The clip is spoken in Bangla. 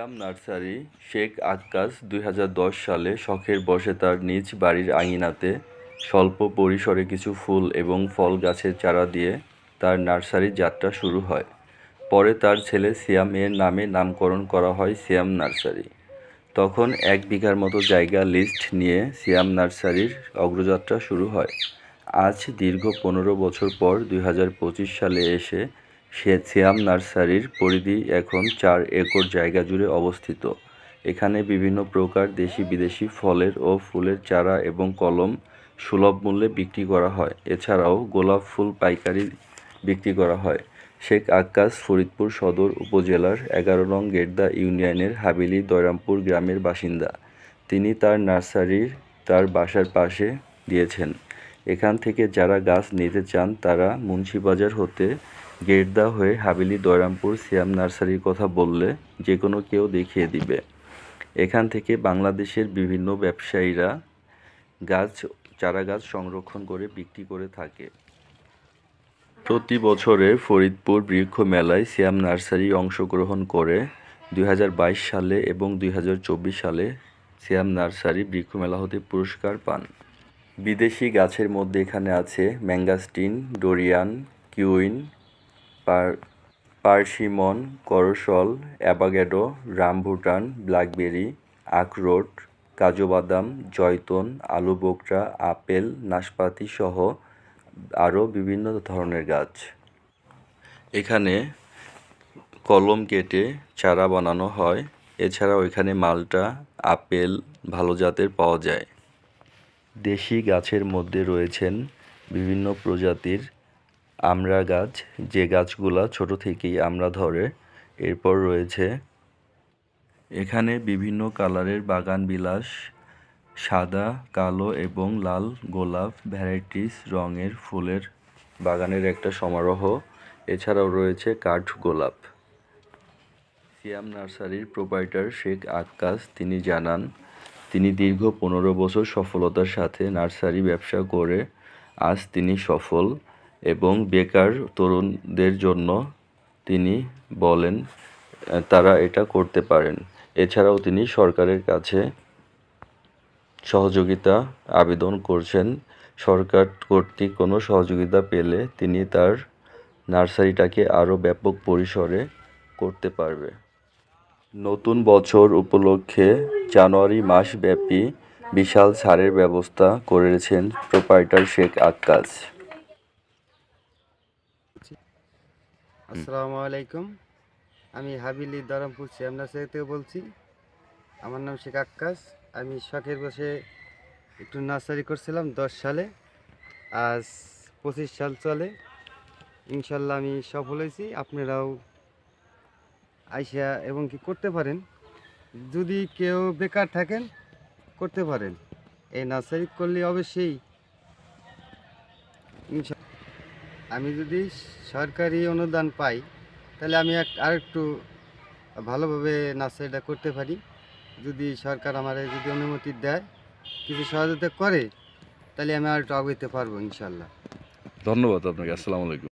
সিয়াম নার্সারি শেখ আক্কাস দুই সালে শখের বসে তার নিজ বাড়ির আঙিনাতে স্বল্প পরিসরে কিছু ফুল এবং ফল গাছের চারা দিয়ে তার নার্সারির যাত্রা শুরু হয়। পরে তার ছেলে সিয়াম এর নামে নামকরণ করা হয় সিয়াম নার্সারি। তখন এক বিঘার মতো জায়গা লিস্ট নিয়ে সিয়াম নার্সারির অগ্রযাত্রা শুরু হয়। আজ দীর্ঘ পনেরো বছর পর দুই হাজার পঁচিশ সালে এসে সে সিয়াম নার্সারির পরিধি এখন চার একর জায়গা জুড়ে অবস্থিত। এখানে বিভিন্ন প্রকার দেশি বিদেশি ফলের ও ফুলের চারা এবং কলম সুলভ মূল্যে বিক্রি করা হয়। এছাড়াও গোলাপ ফুল পাইকারি বিক্রি করা হয়। শেখ আক্কাস ফরিদপুর সদর উপজেলার এগারো নং গেটদা ইউনিয়নের হাবিলি দয়রামপুর গ্রামের বাসিন্দা। তিনি তার নার্সারির তার বাসার পাশে দিয়েছেন। এখান থেকে যারা গাছ নিতে চান তারা মুন্সিবাজার হতে গেটদা হয়ে হাবিলি, দয়রামপুর, সিয়াম নার্সারির কথা বললে যে কোনো কেউ দেখিয়ে দিবে। এখান থেকে বাংলাদেশের বিভিন্ন ব্যবসায়ীরা গাছ, চারা গাছ সংরক্ষণ করে বিক্রি করে থাকে। প্রতি বছরে ফরিদপুর বৃক্ষ মেলায় সিয়াম নার্সারি অংশগ্রহণ করে দুই হাজার বাইশ সালে এবং দুই হাজার চব্বিশ সালে সিয়াম নার্সারি বৃক্ষ মেলা হতে পুরস্কার পান। বিদেশি গাছের মধ্যে এখানে আছে ম্যাঙ্গাস্টিন, ডোরিয়ান, কিউইন পার্সিমন করসল অ্যাবাগেডো, রামভুটান, ব্ল্যাকবেরি, আখরোট কাজু বাদাম জয়তুন, আলু বোকরা, আপেল, নাশপাতি সহ আরও বিভিন্ন ধরনের গাছ। এখানে কলম কেটে চারা বানানো হয়। এছাড়াও এখানে মালটা, আপেল ভালো জাতের পাওয়া যায়। দেশি গাছের মধ্যে রয়েছেন বিভিন্ন প্রজাতির আমড়া গাছ, যে গাছগুলা ছোট থেকেই আমরা ধরে, এরপর রয়েছে এখানে বিভিন্ন কালারের বাগান বিলাস, সাদা, কালো এবং লাল গোলাপ ভ্যারাইটিস রঙের ফুলের বাগানের একটা সমারোহ। এছাড়াও রয়েছে কাঠ গোলাপ। সিয়াম নার্সারির প্রোপাইটার শেখ আক্কাস তিনি জানান, তিনি দীর্ঘ পনেরো বছর সফলতার সাথে নার্সারি ব্যবসা করে, আজ তিনি সফল। এবং বেকার তরুণদের জন্য তিনি বলেন, তারা এটা করতে পারেন। এছাড়াও তিনি সরকারের কাছে সহযোগিতা আবেদন করছেন। সরকার কর্তৃক কোনো সহযোগিতা পেলে তিনি তার নার্সারিটাকে আরও ব্যাপক পরিসরে করতে পারবে। নতুন বছর উপলক্ষে জানুয়ারি মাসব্যাপী বিশাল ছাড়ের ব্যবস্থা করেছেন প্রোপাইটার শেখ আক্কাস। আসসালামু আলাইকুম। আমি হাবিলি দরমপুর শ্যামনাসারি থেকে বলছি। আমার নাম শেখ আক্কাস। আমি শখের বসে একটু নার্সারি করছিলাম দশ সালে। আজ পঁচিশ সাল চলে। ইনশাল্লাহ আমি সফল হয়েছি। আপনারাও আইসা এবং কি করতে পারেন। যদি কেউ বেকার থাকেন, করতে পারেন। এই নার্সারি করলে অবশ্যই আমি যদি সরকারি অনুদান পাই, তাহলে আমি এক, আরেকটু ভালোভাবে নার্সারিটা করতে পারি। যদি সরকার আমার যদি অনুমতি দেয়, কিছু সহযোগিতা করে, তাহলে আমি আর একটু আগাইতে পারব ইনশাল্লাহ। ধন্যবাদ আপনাকে, আসসালামু আলাইকুম।